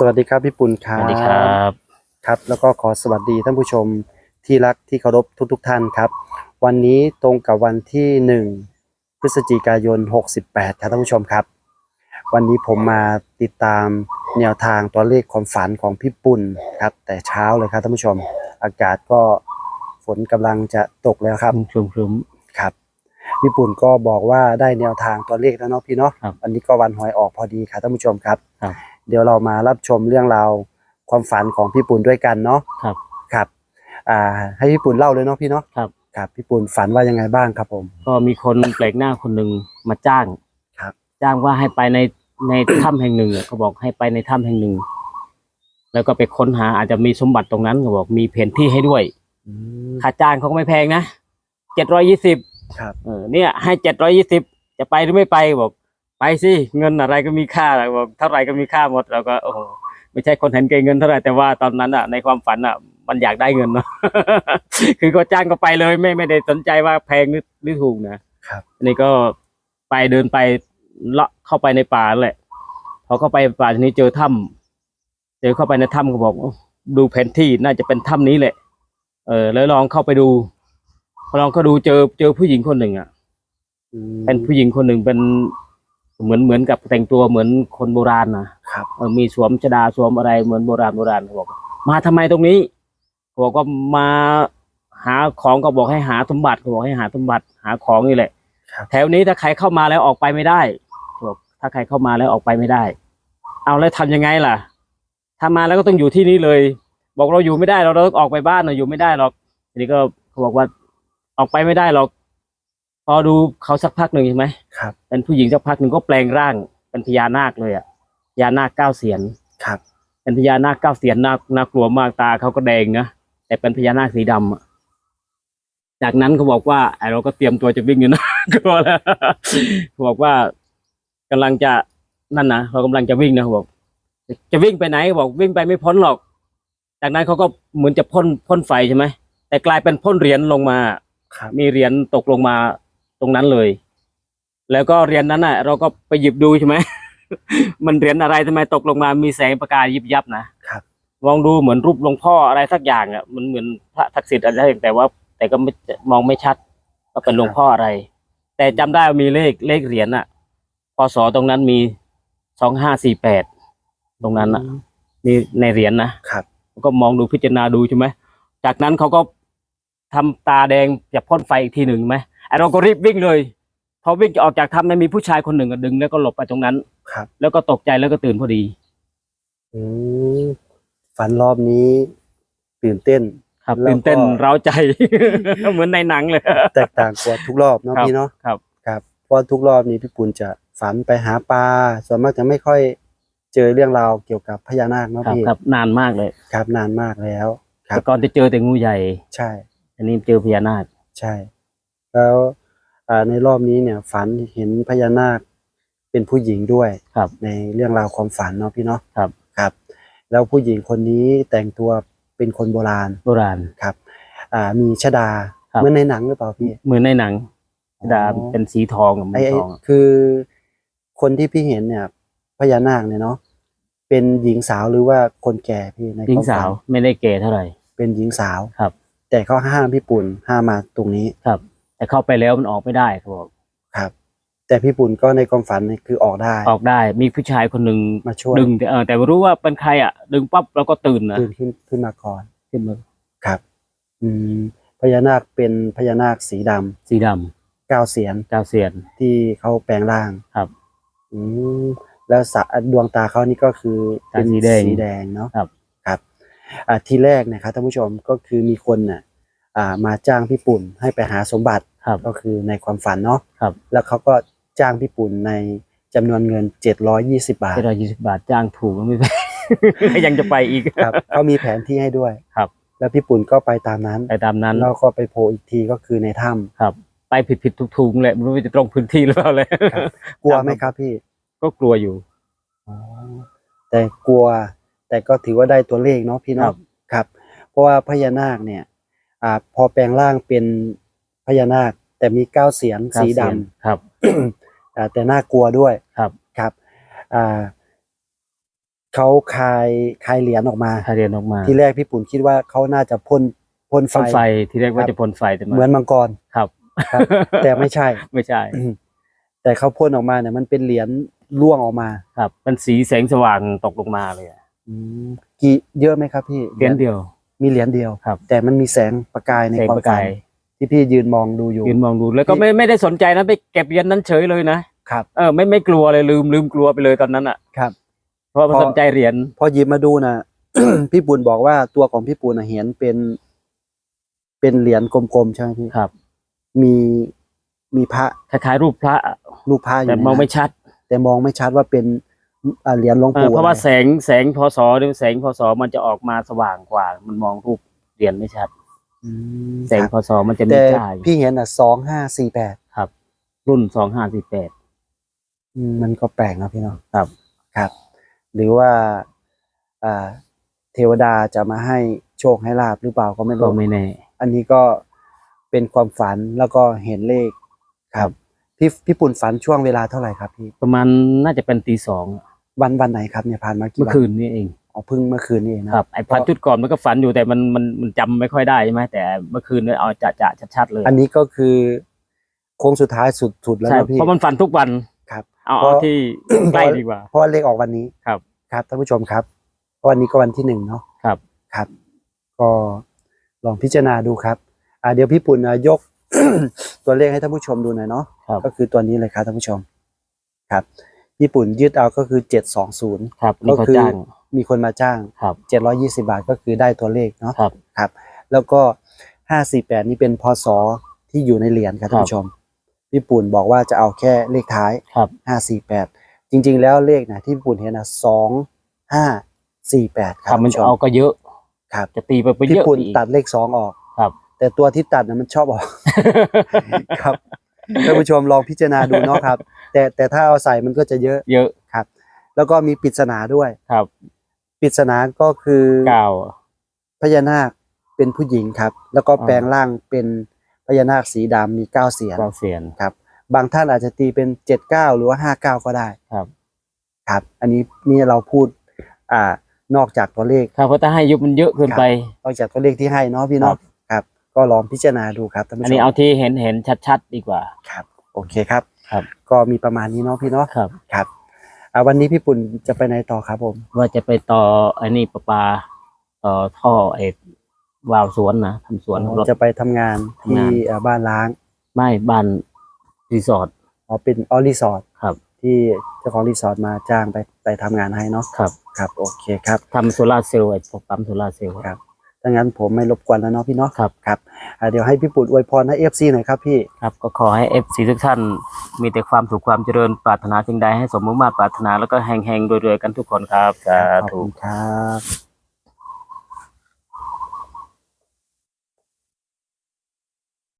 สวัสดีครับพี่ปุ่นคสรับวัสดีครับครับ แล้วก็ขอสวัสดีท่านผู้ชมที่รักที่เคารพทุกๆทท่านครับ วันนี้ตรงกับวันที่หนึ่งพฤศจิกายน 68 ครับท่านผู้ชมครับ วันนี้ผมมาติดตามแนวทางตัวเลขความฝันของพี่ปุ่นครับ แต่เช้าเลยครับท่านผู้ชม อากาศก็ฝนกำลังจะตกแล้วครับคลุมคลุมครับพี่ปุ่นก็บอกว่าได้แนวทางตัวเลขแล้วเนาะพี่เนาะครับวันนี้ก็วันหวยออกพอดีครับท่านผู้ชมครับครับ เดี๋ยวเรามารับชมเรื่องราวความฝันของพี่ปุ่นด้วยกันเนาะครับ ครับ อ่า ให้พี่ปุ่นเล่าเลยเนาะพี่เนาะครับ ครับพี่ปุ่นฝันว่ายังไงบ้างครับผม ก็มีคนแปลกหน้าคนหนึ่งมาจ้างครับ จ้างว่าให้ไปในในถ้ำแห่งหนึ่งอะเขาบอกให้ไปในถ้ำแห่งหนึ่ง แล้วก็ไปค้นหาอาจจะมีสมบัติตรงนั้นเขาบอกมีแผนที่ให้ด้วยอืม ค่าจ้างเขาก็ไม่แพงนะเจ็ดร้อยี่สิบครับ เออเนี่ยให้เจ็ดร้อยี่สิบจะไปหรือไม่ไปบอก ไปสิเงินอะไรก็มีค่าบอกเท่าไหร่ก็มีค่าหมดเราก็โอ้โหไม่ใช่คนเห็นเกงเงินเท่าไหร่แต่ว่าตอนนั้นอะในความฝันอะมันอยากได้เงินเนาะคือก็จ้างก็ไปเลย ไม่ไม่ได้สนใจว่าแพงหรือหรือถูกนะครับอันนี่ก็ไปเดินไปเลาะเข้าไปในป่าแหละพอเข้าไปป่าทีนี้เจอถ้ำเจอเข้าไปในถ้ำก็บอกโอ้ดูแผนที่น่าจะเป็นถ้ำนี้แหละ เออ แล้วลองเข้าไปดูพอลองเข้าดูเจอเจอผู้หญิงคนหนึ่งอะอืมเป็นผู้หญิงคนหนึ่งเป็น เหมือนเหมือนกับแต่งตัวเหมือนคนโบราณนะครับเออมีสวมชดาสวมอะไรเหมือนโบราณโบราณเขาบอกมาทำไมตรงนี้เขาบอกว่ามาหาของก็บอกให้หาสมบัติเขาบอกให้หาสมบัติหาของนี่แหละครับแถวนี้ถ้าใครเข้ามาแล้วออกไปไม่ได้เขาบอกถ้าใครเข้ามาแล้วออกไปไม่ได้ เอาแล้วทำยังไงล่ะ ถ้ามาแล้วก็ต้องอยู่ที่นี่เลย บอกเราอยู่ไม่ได้เราเราต้องออกไปบ้านเราอยู่ไม่ได้หรอกทีนี้ก็เขาบอกว่าออกไปไม่ได้หรอก พอดูเขาสักพักหนึ่งใช่ไหมครับ เป็นผู้หญิงสักพักหนึ่งก็แปลงร่างเป็นพญานาคเลยอะพญานาคเก้าเสียนครับ เป็นพญานาคเก้าเสียนน่าน่ากลัวมากตาเขาก็แดงนะแต่เป็นพญานาคสีดำอะจากนั้นเขาบอกว่าไอเราก็เตรียมตัวจะวิ่งอยู่นะกลัวแล้วเขาบอกว่ากำลังจะนั่นนะเรากำลังจะวิ่งนะเขาบอก จะวิ่งไปไหนเขาบอกวิ่งไปไม่พ้นหรอก จากนั้นเขาก็เหมือนจะพ่นพ่นไฟใช่ไหมแต่กลายเป็นพ่นเหรียญลงมาครับมีเหรียญตกลงมา ตรงนั้นเลย แล้วก็เหรียญนั้นน่ะ เราก็ไปหยิบดูใช่ไหม มันเหรียญอะไรทำไมตกลงมามีแสงประกายยิบยับนะครับมองดูเหมือนรูปหลวงพ่ออะไรสักอย่างอะมันเหมือนพระทักษิณอะไรแต่ว่า แต่ก็ไม่มองไม่ชัดว่าเป็นหลวงพ่ออะไร แต่จำได้ว่ามีเลขเลขเหรียญอะพศตรงนั้นมีสองห้าสี่แปดตรงนั้นอะมีในเหรียญนะครับก็มองดูพิจารณาดูใช่ไหมจากนั้นเขาก็ทำตาแดงจะพ่นไฟอีกทีหนึ่งไหมไอ เราก็รีบวิ่งเลยพอวิ่งจะออกจากถ้ำนั้นมีผู้ชายคนหนึ่งอะดึง แล้วก็หลบไปตรงนั้นครับ แล้วก็ตกใจแล้วก็ตื่นพอดีอืมฝันรอบนี้ตื่นเต้น ครับแล้วก็ ตื่นเต้นเร้าใจ เหมือนในหนังเลย แตกต่างกว่าทุกรอบเนาะครับพี่เนาะครับ ครับเพราะทุกรอบนี้พี่ปุ่นจะฝันไปหาปลาส่วนมากจะไม่ค่อยเจอเรื่องราวเกี่ยวกับพญานาคเนาะครับพี่ครับนานมากเลย ครับนานมากแล้ว ครับ แต่ก่อนจะเจอแต่งูใหญ่ ใช่ อันนี้เจอพญานาคใช่ แล้วอ่าในรอบนี้เนี่ยฝันเห็นพญานาคเป็นผู้หญิงด้วยครับในเรื่องราวความฝันเนาะพี่เนาะครับครับ แล้วผู้หญิงคนนี้แต่งตัวเป็นคนโบราณโบราณครับ อ่ามีชดาครับเหมื่อนในหนังหรือเปล่าพี่เหมือนในหนังอ๋อดาเป็นสีทองกับมืไอ้อไอ้ทองอะคือ คนที่พี่เห็นเนี่ยพญานาคเนี่ยเนาะเป็นหญิงสาวหรือว่าคนแก่พี่ในหญิงควมสาฝัวนไม่ได้เก๋เท่าไหร่ เป็นหญิงสาวครับ แต่เขาห้ามพี่ปุ่นห้ามมาตรงนี้ครับ แต่เข้าไปแล้วมันออกไม่ได้เขาบอกครับ แต่พี่ปุ่นก็ในความฝันเนี่ยคือออกได้ ออกได้มีผู้ชายคนหนึ่งมาช่วย ดึงแต่เออแต่ไม่รู้ว่าเป็นใครอะ ดึงปั๊บเราก็ตื่นนะตื่นขึ้นขึ้นมาก่อนขึ้นมาครับ อืมพญานาคเป็นพญานาคสีดำสีดเก้าเสียนำเก้าเสียนที่เขาแปลงร่าง ครับ อืมแล้วสะดวงตาเขานี่ก็คือเป็นสีแดงสีแดงเนาะครับ ครับ อ่าทีแรกเนะครับท่านผู้ชมก็คือมีคนน่ะ อ่ามาจ้างพี่ปุ่นให้ไปหาสมบัติครับก็คือในความฝันเนาะครับแล้วเขาก็จ้างพี่ปุ่นในจำนวนเงิน 720 บาท เจ็ดร้อยยี่สิบบาทจ้างถูกก็ไม่ไปยังจะไปอีกครับเขามีแผนที่ให้ด้วย ครับ แล้วพี่ปุ่นก็ไปตามนั้นไปตามนั้นแล้วก็ไปโผล่อีกทีก็คือในถ้ำ ครับ ไปผิดผิดถูกถูกๆแหละไม่รู้ว่าจะตรงพื้นที่หรือเปล่าเลยครับ กลัวไหมครับพี่ ก็กลัวอยู่อ๋อแต่กลัวแต่ก็ถือว่าได้ตัวเลขเนาะพี่ครัเนาะบครับ เพราะว่าพญานาคเนี่ย อ่าพอแปลงร่างเป็นพญานาค แต่มีเก้าเสียนสีดำครับอ่าแต่น่ากลัวด้วยครับครับอ่าเขาคายคายเหรียญออกมาถ้าเรียนออกมา ที่แรกพี่ปุ่นคิดว่าเขาน่าจะพ่นพ่นไฟพ่นไฟ ที่เรียกว่าครับจะพ่นไฟแต่เหมือนมังกรครับครับแต่ไม่ใช่ไม่ใช่ แต่เขาพ่นออกมาเนี่ยมันเป็นเหรียญร่วงออกมาครับเป็นสีแสงสว่างตกลงมาเลยอะอืมกี่เยอะไหมครับพี่เหรียญเดียว มีเหรียญเดียว ครับ แต่มันมีแสงประกายในแสงความประฝักานยที่พี่ยืนมองดูอยู่ ยืนมองดูแล้วก็ไม่ไม่ได้สนใจนะไปเก็บเหรียญนั้นเฉยเลยนะครับ เออไม่ไม่กลัวเลยลืมลืมกลัวไปเลยตอนนั้นอะ ครับ เพราะว่าพอ สนใจเหรียญพอหยิบมาดูนะ พี่ปุ่นบอกว่าตัวของพี่ปุ่นนะเห็นเป็น เป็นเหรียญกลมๆใช่ไหมพี่ครับมีมีพระคล้ายๆรูปพระ รูปพระอยู่แต่ในมองนั้น ไม่ชัด แต่มองไม่ชัดว่าเป็น อ่าเหรียญหลวงเออปู่เพราะว่าอไแสงแสงพศหรือแสงพศมันจะออกมาสว่างกว่า มันมองรูปเหรียญไม่ชัด อืมแสงครับพศมันจะมีแต่จ้าอยู่พี่เห็นอะสองห้าสี่แปดครับรุ่นสองห้าสี่แปด มันก็แปลกนะพี่เน้องครับ ครับ หรือว่าอ่าเทวดาจะมาให้โชคให้ลาบหรือเปล่าก็ไม่ก็รู้ ไม่แน่ อันนี้ก็เป็นความฝันแล้วก็เห็นเลขครับ พี่พี่ปุ่นฝันช่วงเวลาเท่าไหร่ครับพี่ประมาณน่าจะเป็นตีสอง วันวันไหนครับเนี่ยผ่านมากี่เมื่อวันคืนนี้เองอ๋อเพิ่งเมื่อคืนนี่เองนะครับไอ้พันจุดก่อนมันก็ฝันอยู่แต่มันมันมันจำไม่ค่อยได้ใช่ไหมแต่เมื่อคืนเนี่ยเอาจะจะชัดๆเลย อันนี้ก็คือโค้งสุดท้ายสุดสุดแล้วใช่นะพี่เพราะมันฝันทุกวันครับเอาเพเอาราะที่ใกล้ดีกว่าเพราะว่าเลขออกวันนี้ครับ ครับท่านผู้ชมครับเพราะวันนี้ก็วันที่หนึ่งเนาะครับครับ ก็ลองพิจารณาดูครับ อ่าเดี๋ยวพี่ปุ่นอะยกตัวเลขให้ท่านผู้ชมดูหน่อยเนาะครับก็คือตัวนี้เลยครับท่านผู้ชมครับ ญี่ปุ่นยืดเอาก็คือเจ็ดสองศูนย์ครับนี่เขาก็คือจ้างมีคนมาจ้างครับเจ็ดร้อยี่สิบาทก็คือได้ตัวเลขเนาะครับครับ แล้วก็ห้าสี่แปดนี่เป็นพศที่อยู่ในเหรียญครับท่านผู้ชมพี่ปุ่นบอกว่าจะเอาแค่เลขท้ายครับห้าสี่แปดจริง ๆ แล้วเลขนะที่พี่ปุ่นเห็นนะสองห้าสี่แปดคครัรับบมันท่านผู้ชเอามก็เยอะครับจะตีไปไปพี่เยอะปุ่นอีกตัดเลขสองออกครับ แต่ตัวที่ตัดนะมันชอบออกครับท่านผู้ชมลองพิจารณาดูเนาะครับ แต่แต่ถ้าเอาใส่มันก็จะเยอะ เยอะครับ แล้วก็มีปริศนาด้วย ครับปริศนาก็คือเก้าพญานาคเป็นผู้หญิงครับ แล้วก็อ่าแปลงร่างเป็นพญานาคสีดำมีเก้าเสียนเก้าเสียนครับ บางท่านอาจจะตีเป็นเจ็ดเก้าหรือว่าห้าเก้าก็ได้ครับ ครับ อันนี้นี่เราพูด อ่านอกจากตัวเลขครับเพราะถ้าให้ยุบมันเยอะเกินไปนอกจากตัวเลขที่ให้เนาะพี่เนาะครับ ก็ลองพิจารณาดูครับท่านผู้ชมอันนี้เอาที่เห็นเห็นชัดๆดีกว่าครับ โอเคครับ ครับ ก็มีประมาณนี้เนาะพี่เนาะครับ ครับอ่าวันนี้พี่ปุ่นจะไปไหนต่อครับผม ว่าจะไปต่อไอ้นี่ประปา ต่อท่อไอ้วาล์วสวนนะทำสวนรถ จะไปทำงานที่ทำงาน เอ่อบ้านล้างไม่บ้านรีสอร์ทอ๋อเป็นออรีสอร์ทครับ ที่เจ้าของรีสอร์ทมาจ้างไปไปทำงานให้เนาะครับ ครับ โอเคครับ ทำโซลาร์เซลล์ไอ้พวกปั๊มโซลาร์เซลล์ครับ ดังนั้นผมไม่รบกวนแล้วเนาะพี่เนาะครับ ครับอ่าเดี๋ยวให้พี่ปุ่นอวยพรให้เอฟซีหน่อยครับพี่ ครับก็ขอให้เอฟซีทุกท่านมีแต่ความสุขความเจริญปรารถนาสิ่งใดให้สมมุ่งมาตรปรารถนาแล้วก็แห่งๆรวยๆกันทุกคนครับสาขอบธุ คุณครับ